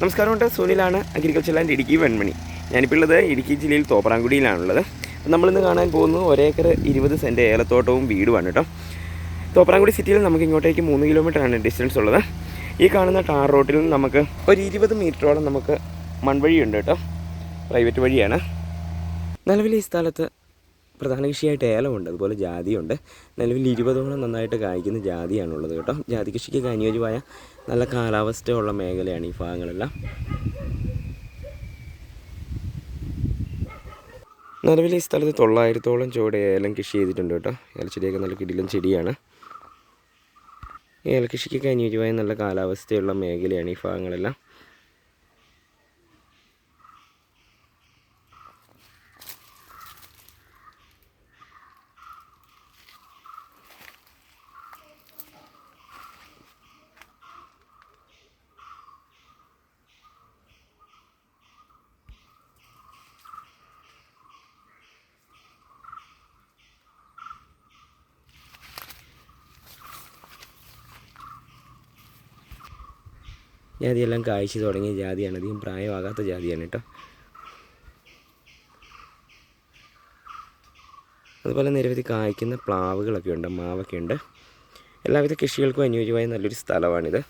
നമസ്കാരമുണ്ട്. സുനിലാണ് agriculture land Idukki Venmani. ഞാനിപ്പോൾ ഉള്ളത് ഇടുക്കി ജില്ലയിൽ തോപ്രാംകുടിയിലാണുള്ളത്. നമ്മളിന്ന് കാണാൻ പോകുന്നത് ഒരേക്കർ ഇരുപത് സെന്റ് ഏലത്തോട്ടവും വീടുമാണ് കേട്ടോ. തോപ്രാങ്കുടി സിറ്റിയിൽ നമുക്ക് ഇങ്ങോട്ടേക്ക് മൂന്ന് കിലോമീറ്ററാണ് ഡിസ്റ്റൻസ് ഉള്ളത്. ഈ കാണുന്ന ടാർ റോട്ടിൽ നമുക്ക് ഒരു ഇരുപത് മീറ്ററോളം നമുക്ക് മൺവഴിയുണ്ട് കേട്ടോ. പ്രൈവറ്റ് വഴിയാണ്. നിലവിൽ ഈ സ്ഥലത്ത് പ്രധാന കൃഷിയായിട്ട് ഏലമുണ്ട് അതുപോലെ ജാതിയുണ്ട്. നിലവിൽ ഇരുപതോളം നന്നായിട്ട് കായ്ക്കുന്ന ജാതിയാണുള്ളത് കേട്ടോ. ജാതി കൃഷിക്കൊക്കെ അനുയോജ്യമായ നല്ല കാലാവസ്ഥയുള്ള മേഖലയാണ് ഈ ഭാഗങ്ങളെല്ലാം. നിലവിൽ ഈ സ്ഥലത്ത് തൊള്ളായിരത്തോളം ചുവടെ ഏലം കൃഷി ചെയ്തിട്ടുണ്ട് കേട്ടോ. ഏലച്ചെടിയൊക്കെ നല്ല കിടിലൻ ചെടിയാണ്. ഏലകൃഷിക്കൊക്കെ അനുയോജ്യമായ നല്ല കാലാവസ്ഥയുള്ള മേഖലയാണ് ഈ ഭാഗങ്ങളെല്ലാം. ജാതിയെല്ലാം കായ്ച്ചു തുടങ്ങിയ ജാതിയാണ്. അധികം പ്രായമാകാത്ത ജാതിയാണ് കേട്ടോ. അതുപോലെ നിരവധി കായ്ക്കുന്ന പ്ലാവുകളൊക്കെ ഉണ്ട് മാവൊക്കെ ഉണ്ട്. എല്ലാവിധ കൃഷികൾക്കും അനുയോജ്യമായ നല്ലൊരു സ്ഥലമാണിത്.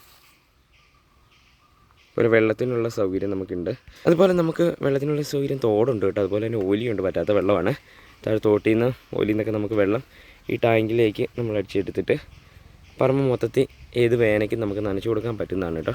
ഒരു വെള്ളത്തിനുള്ള സൗകര്യം നമുക്കുണ്ട്. അതുപോലെ നമുക്ക് വെള്ളത്തിനുള്ള സൗകര്യം തോടുണ്ട് കേട്ടോ. അതുപോലെ തന്നെ ഓലിയുണ്ട് പറ്റാത്ത വെള്ളമാണ്. താഴെ തോട്ടിൽ നിന്ന് ഓലിയിൽ നിന്നൊക്കെ നമുക്ക് വെള്ളം ഈ ടാങ്കിലേക്ക് നമ്മൾ അടിച്ചെടുത്തിട്ട് പറമ്പ് മൊത്തത്തിൽ ഏത് വേനയ്ക്കും നമുക്ക് നനച്ചു കൊടുക്കാൻ പറ്റുന്നതാണ് കേട്ടോ.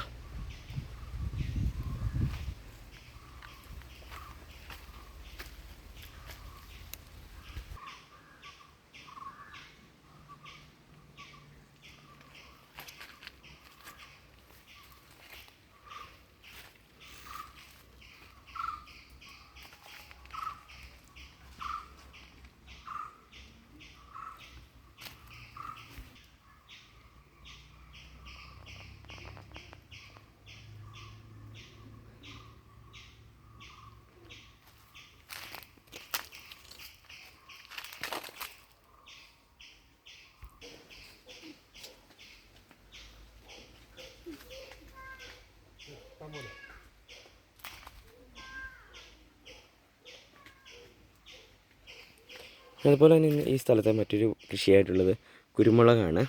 അതുപോലെ തന്നെ ഈ സ്ഥലത്തെ മറ്റൊരു കൃഷിയായിട്ടുള്ളത് കുരുമുളകാണ്.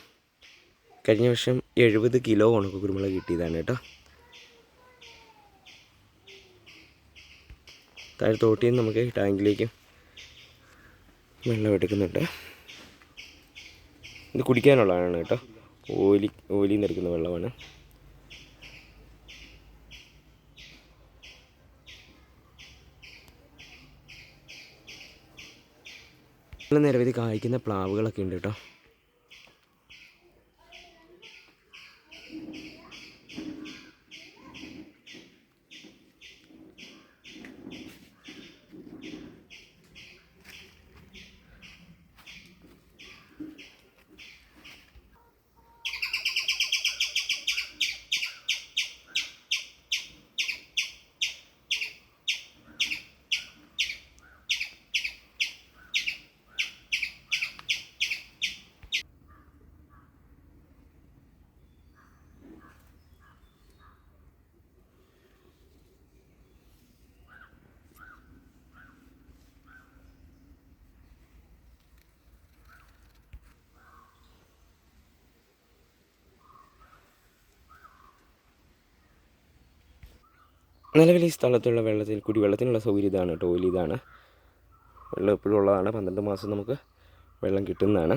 കഴിഞ്ഞ വർഷം എഴുപത് കിലോ ഉണക്ക് കുരുമുളക് കിട്ടിയതാണ് കേട്ടോ. താഴെ തോട്ടിൽ നിന്ന് നമുക്ക് ടാങ്കിലേക്ക് വെള്ളം എടുക്കുന്നുണ്ട്. ഇത് കുടിക്കാനുള്ളതാണ് കേട്ടോ. ഓലി ഓലിയിൽ നിന്ന് എടുക്കുന്ന വെള്ളമാണ്. നിരവധി കായ്ക്കുന്ന പ്ലാവുകളൊക്കെ ഉണ്ട് കേട്ടോ നിലവിൽ ഈ സ്ഥലത്തുള്ള വെള്ളത്തിൽ കുടിവെള്ളത്തിനുള്ള സൗകര്യം ഇതാണ് കേട്ടോ ഇതാണ്. വെള്ളം എപ്പോഴും ഉള്ളതാണ്. പന്ത്രണ്ട് മാസം നമുക്ക് വെള്ളം കിട്ടുന്നതാണ്.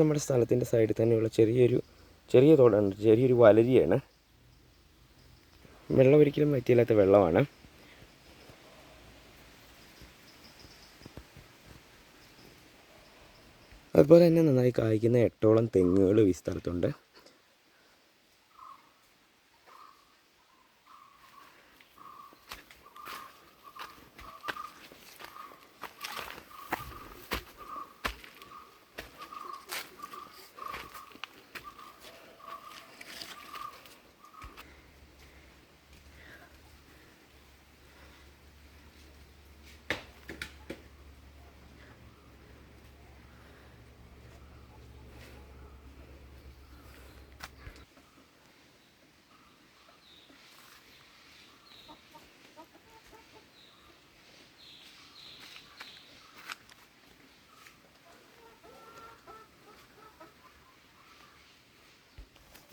നമ്മുടെ സ്ഥലത്തിന്റെ സൈഡിൽ തന്നെയുള്ള ചെറിയൊരു ചെറിയ തോടാണ് ചെറിയൊരു വലരിയാണ്. വെള്ളം ഒരിക്കലും വറ്റിയില്ലാത്ത വെള്ളമാണ്. അതുപോലെ തന്നെ നന്നായി കായ്ക്കുന്ന എട്ടോളം തെങ്ങുകൾ ഈ സ്ഥലത്തുണ്ട്.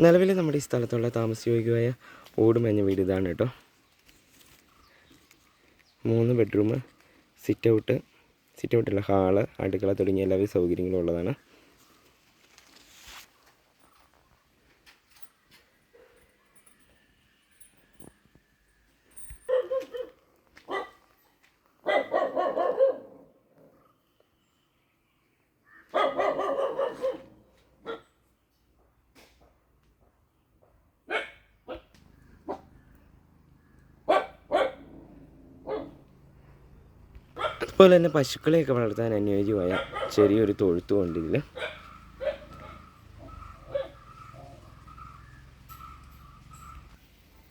നിലവിൽ നമ്മുടെ ഈ സ്ഥലത്തുള്ള താമസയോഗ്യമായ ഓട് മേഞ്ഞ വീട് ഇതാണ് കേട്ടോ. മൂന്ന് ബെഡ്റൂം സിറ്റ് ഔട്ട് സിറ്റ് ഔട്ടുള്ള ഹാൾ അടുക്കള തുടങ്ങിയ എല്ലാവിധ സൗകര്യങ്ങളും ഉള്ളതാണ്. അതുപോലെ തന്നെ പശുക്കളെയൊക്കെ വളർത്താൻ അനുയോജ്യമായ ചെറിയൊരു തൊഴുത്തുമുണ്ട് ഇതിൽ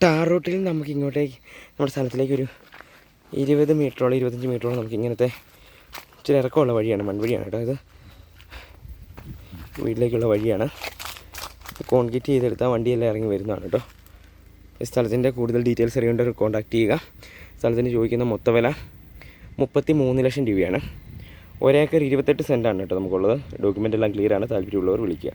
ടാർ റൂട്ടിൽ നമുക്ക് ഇങ്ങോട്ടേക്ക് നമ്മുടെ സ്ഥലത്തിലേക്ക് ഒരു ഇരുപത് മീറ്ററോളം ഇരുപത്തഞ്ച് മീറ്ററോളം നമുക്ക് ഇങ്ങനത്തെ ഇച്ചിരി ഇറക്കമുള്ള വഴിയാണ് മൺവഴിയാണ് കേട്ടോ ഇത്. വീട്ടിലേക്കുള്ള വഴിയാണ്. കോൺക്രീറ്റ് ചെയ്തെടുത്താൽ വണ്ടിയെല്ലാം ഇറങ്ങി വരുന്നതാണ് കേട്ടോ. ഈ സ്ഥലത്തിന്റെ കൂടുതൽ ഡീറ്റെയിൽസ് അറിയേണ്ടവർ കോൺടാക്ട് ചെയ്യുക. സ്ഥലത്തിന് ചോദിക്കുന്ന മൊത്ത വില മുപ്പത്തി മൂന്ന് ലക്ഷം രൂപയാണ്. ഒരേക്കർ ഇരുപത്തെട്ട് സെന്റാണ് കേട്ടോ നമുക്കുള്ളത്. ഡോക്യുമെന്റ് എല്ലാം ക്ലിയർ ആണ്. താല്പര്യമുള്ളവർ വിളിക്കുക.